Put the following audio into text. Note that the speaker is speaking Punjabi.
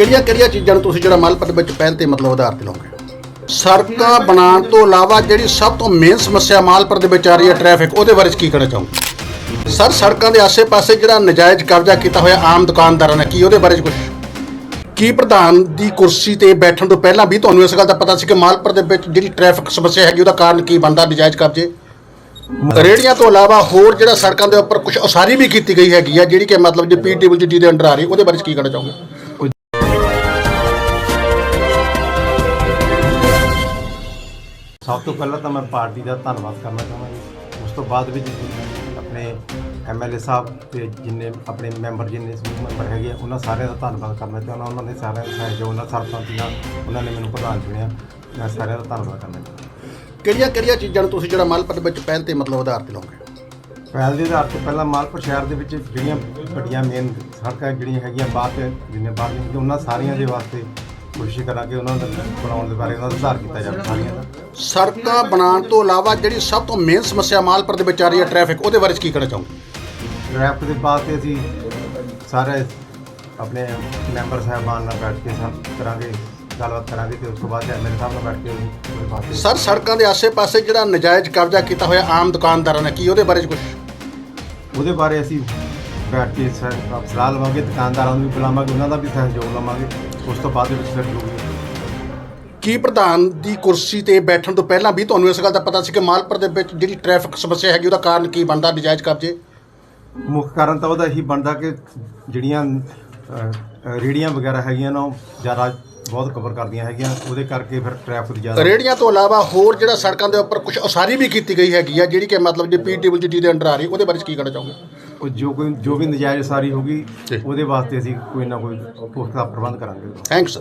ਕਿਹੜੀਆਂ ਕਿਹੜੀਆਂ ਚੀਜ਼ਾਂ ਨੂੰ ਤੁਸੀਂ ਜਿਹੜਾ ਮਾਲਪਤ ਦੇ ਵਿੱਚ ਪਹਿਲ ਤੇ ਮਤਲਬ ਆਧਾਰ ਤੇ ਲਾਉਂਗੇ? ਸੜਕਾਂ ਬਣਾਉਣ ਤੋਂ ਇਲਾਵਾ ਜਿਹੜੀ ਸਭ ਤੋਂ ਮੇਨ ਸਮੱਸਿਆ ਮਾਲਪੁਰ ਦੇ ਵਿੱਚ ਆ ਰਹੀ ਹੈ ਟ੍ਰੈਫਿਕ ਉਹਦੇ ਬਾਰੇ 'ਚ ਕੀ ਕਹਿਣਾ ਚਾਹੋਗੇ? ਸਰ, ਸੜਕਾਂ ਦੇ ਆਸੇ-ਪਾਸੇ ਜਿਹੜਾ ਨਜਾਇਜ਼ ਕਬਜ਼ਾ ਕੀਤਾ ਹੋਇਆ ਆਮ ਦੁਕਾਨਦਾਰਾਂ ਨੇ, ਕੀ ਉਹਦੇ ਬਾਰੇ 'ਚ ਕੁਝ ਕੀ ਪ੍ਰਧਾਨ ਦੀ ਕੁਰਸੀ ਤੇ ਬੈਠਣ ਤੋਂ ਪਹਿਲਾਂ ਵੀ ਤੁਹਾਨੂੰ ਇਸ ਗੱਲ ਦਾ ਪਤਾ ਸੀ ਕਿ ਮਾਲਪੁਰ ਦੇ ਵਿੱਚ ਜਿਹੜੀ ਟ੍ਰੈਫਿਕ ਸਮੱਸਿਆ ਹੈਗੀ, ਉਹਦਾ ਕਾਰਨ ਕੀ ਬਣਦਾ ਨਜਾਇਜ਼ ਕਬਜ਼ੇ? ਰੇੜੀਆਂ ਤੋਂ ਇਲਾਵਾ ਹੋਰ ਜਿਹੜਾ ਸੜਕਾਂ ਦੇ ਉੱਪਰ ਕੁਝ ਉਸਾਰੀ ਵੀ ਕੀਤੀ ਗਈ ਹੈਗੀ ਆ, ਜਿਹੜੀ ਕਿ ਮਤਲਬ ਜੇ ਪੀਡਬਲਯੂਡੀ ਦੇ ਅੰਡਰ ਆ ਰਹੀ, ਉਹਦੇ ਬਾਰੇ 'ਚ ਕੀ ਕਹਿਣਾ ਚਾਹੋਗੇ? ਸਭ ਤੋਂ ਪਹਿਲਾਂ ਤਾਂ ਮੈਂ ਪਾਰਟੀ ਦਾ ਧੰਨਵਾਦ ਕਰਨਾ ਚਾਹੁੰਦਾ ਜੀ। ਉਸ ਤੋਂ ਬਾਅਦ ਵਿੱਚ ਆਪਣੇ ਐਮਐਲਏ ਸਾਹਿਬ ਤੇ ਜਿੰਨੇ ਆਪਣੇ ਮੈਂਬਰ ਜਿੰਨੇ ਸਮੂਹ ਮੈਂਬਰ ਹੈਗੇ ਆ, ਉਹਨਾਂ ਸਾਰਿਆਂ ਦਾ ਧੰਨਵਾਦ ਕਰਨਾ ਚਾਹੁੰਦਾ। ਉਹਨਾਂ ਨੇ ਸਾਰਿਆਂ ਦਾ ਸਹਿਯੋਗ ਨਾਲ ਸਰਪੰਚੀਆਂ ਉਹਨਾਂ ਨੇ ਮੈਨੂੰ ਪ੍ਰਧਾਨ ਚੁਣਿਆ। ਮੈਂ ਸਾਰਿਆਂ ਦਾ ਧੰਨਵਾਦ ਕਰਨਾ ਚਾਹੁੰਦਾ। ਕਿਹੜੀਆਂ ਕਿਹੜੀਆਂ ਚੀਜ਼ਾਂ ਨੂੰ ਤੁਸੀਂ ਜਿਹੜਾ ਮਾਲਪਤ ਦੇ ਵਿੱਚ ਪਹਿਲ ਤੇ ਮਤਲਬ ਆਧਾਰ ਤੇ ਲਾਉਂਗੇ? ਪਹਿਲ ਦੇ ਆਧਾਰ ਤੇ ਪਹਿਲਾਂ ਮਾਲਪੁਰ ਸ਼ਹਿਰ ਦੇ ਵਿੱਚ ਜਿਹੜੀਆਂ ਵੱਡੀਆਂ ਮੇਨ ਸੜਕਾਂ ਜਿਹੜੀਆਂ ਹੈਗੀਆਂ ਬਾਅਦ ਚ ਜਿੰਨੇ ਬਾਅਦ ਉਹਨਾਂ ਸਾਰੀਆਂ ਦੇ ਵਾਸਤੇ ਕੋਸ਼ਿਸ਼ ਕਰਾਂਗੇ ਉਹਨਾਂ ਦਾ ਬਣਾਉਣ ਦੇ ਬਾਰੇ ਉਹਨਾਂ ਦਾ ਸੁਧਾਰ ਕੀਤਾ ਜਾਵੇ ਸਾਰੀਆਂ ਦਾ। ਸੜਕਾਂ ਬਣਾਉਣ ਤੋਂ ਇਲਾਵਾ ਜਿਹੜੀ ਸਭ ਤੋਂ ਮੇਨ ਸਮੱਸਿਆ ਮਾਲਪੁਰ ਦੇ ਵਿੱਚ ਆ ਰਹੀ ਹੈ ਟ੍ਰੈਫਿਕ ਉਹਦੇ ਬਾਰੇ 'ਚ ਕੀ ਕਹਿਣਾ ਚਾਹੋਗੇ? ਰੈਪ ਦੇ ਬਾਅਦ ਤੇ ਅਸੀਂ ਸਾਰੇ ਆਪਣੇ ਮੈਂਬਰ ਸਾਹਿਬਾਨ ਨਾਲ ਬੈਠ ਕੇ ਸਭ ਕਰਾਂਗੇ ਗੱਲਬਾਤ ਕਰਾਂਗੇ ਤੇ ਉਸ ਤੋਂ ਬਾਅਦ ਐਮਐਲਏ ਸਾਹਿਬ ਨਾਲ ਬੈਠ ਕੇ ਉਹਦੇ ਸਰ ਸੜਕਾਂ ਦੇ ਆਸੇ-ਪਾਸੇ ਜਿਹੜਾ ਨਜਾਇਜ਼ ਕਬਜ਼ਾ ਕੀਤਾ ਹੋਇਆ ਆਮ ਦੁਕਾਨਦਾਰਾਂ ਨੇ ਕੀ ਉਹਦੇ ਬਾਰੇ 'ਚ ਕੁਝ ਉਹਦੇ ਬਾਰੇ ਅਸੀਂ ਬੈਠ ਕੇ ਸ- ਸਲਾਹ ਲਵਾਂਗੇ ਦੁਕਾਨਦਾਰਾਂ ਨੂੰ ਵੀ ਬੁਲਾਵਾਂਗੇ ਉਹਨਾਂ ਦਾ ਵੀ ਸਹਿਯੋਗ ਲਵਾਂਗੇ ਉਸ ਤੋਂ ਬਾਅਦ ਦੇ ਵਿੱਚ ਫਿਰ ਜੋ ਵੀ ਕੀ ਪ੍ਰਧਾਨ ਦੀ ਕੁਰਸੀ ਤੇ ਬੈਠਣ ਤੋਂ ਪਹਿਲਾਂ ਵੀ ਤੁਹਾਨੂੰ ਇਸ ਗੱਲ ਦਾ ਪਤਾ ਸੀ ਕਿ ਮਾਲਪੁਰ ਦੇ ਵਿੱਚ ਜਿਹੜੀ ਟ੍ਰੈਫਿਕ ਸਮੱਸਿਆ ਹੈਗੀ ਉਹਦਾ ਕਾਰਨ ਕੀ ਬਣਦਾ ਨਜਾਇਜ਼ ਕਬਜ਼ੇ? ਮੁੱਖ ਕਾਰਨ ਤਾਂ ਉਹਦਾ ਇਹੀ ਬਣਦਾ ਕਿ ਜਿਹੜੀਆਂ ਰੇਹੜੀਆਂ ਵਗੈਰਾ ਹੈਗੀਆਂ ਨਾ ਉਹ ਜ਼ਿਆਦਾ ਬਹੁਤ ਕਵਰ ਕਰਦੀਆਂ ਹੈਗੀਆਂ ਉਹਦੇ ਕਰਕੇ ਫਿਰ ਟ੍ਰੈਫਿਕ ਜ਼ਿਆਦਾ ਰੇੜੀਆਂ ਤੋਂ ਇਲਾਵਾ ਹੋਰ ਜਿਹੜਾ ਸੜਕਾਂ ਦੇ ਉੱਪਰ ਕੁਝ ਉਸਾਰੀ ਵੀ ਕੀਤੀ ਗਈ ਹੈਗੀ ਆ ਜਿਹੜੀ ਕਿ ਮਤਲਬ ਜੇ ਪੀਡਬਲਯੂਡੀ ਦੇ ਅੰਡਰ ਆ ਰਹੀ ਉਹਦੇ ਬਾਰੇ ਕੀ ਕਹਿਣਾ ਚਾਹੋਗੇ? ਉਹ ਜੋ ਕੋਈ ਜੋ ਵੀ ਨਜਾਇਜ਼ ਸਾਰੀ ਹੋਗੀ। ਉਹਦੇ ਵਾਸਤੇ ਅਸੀਂ ਕੋਈ ਨਾ ਕੋਈ ਪੁਖਤਾ ਪ੍ਰਬੰਧ ਕਰਾਂਗੇ। ਥੈਂਕਸ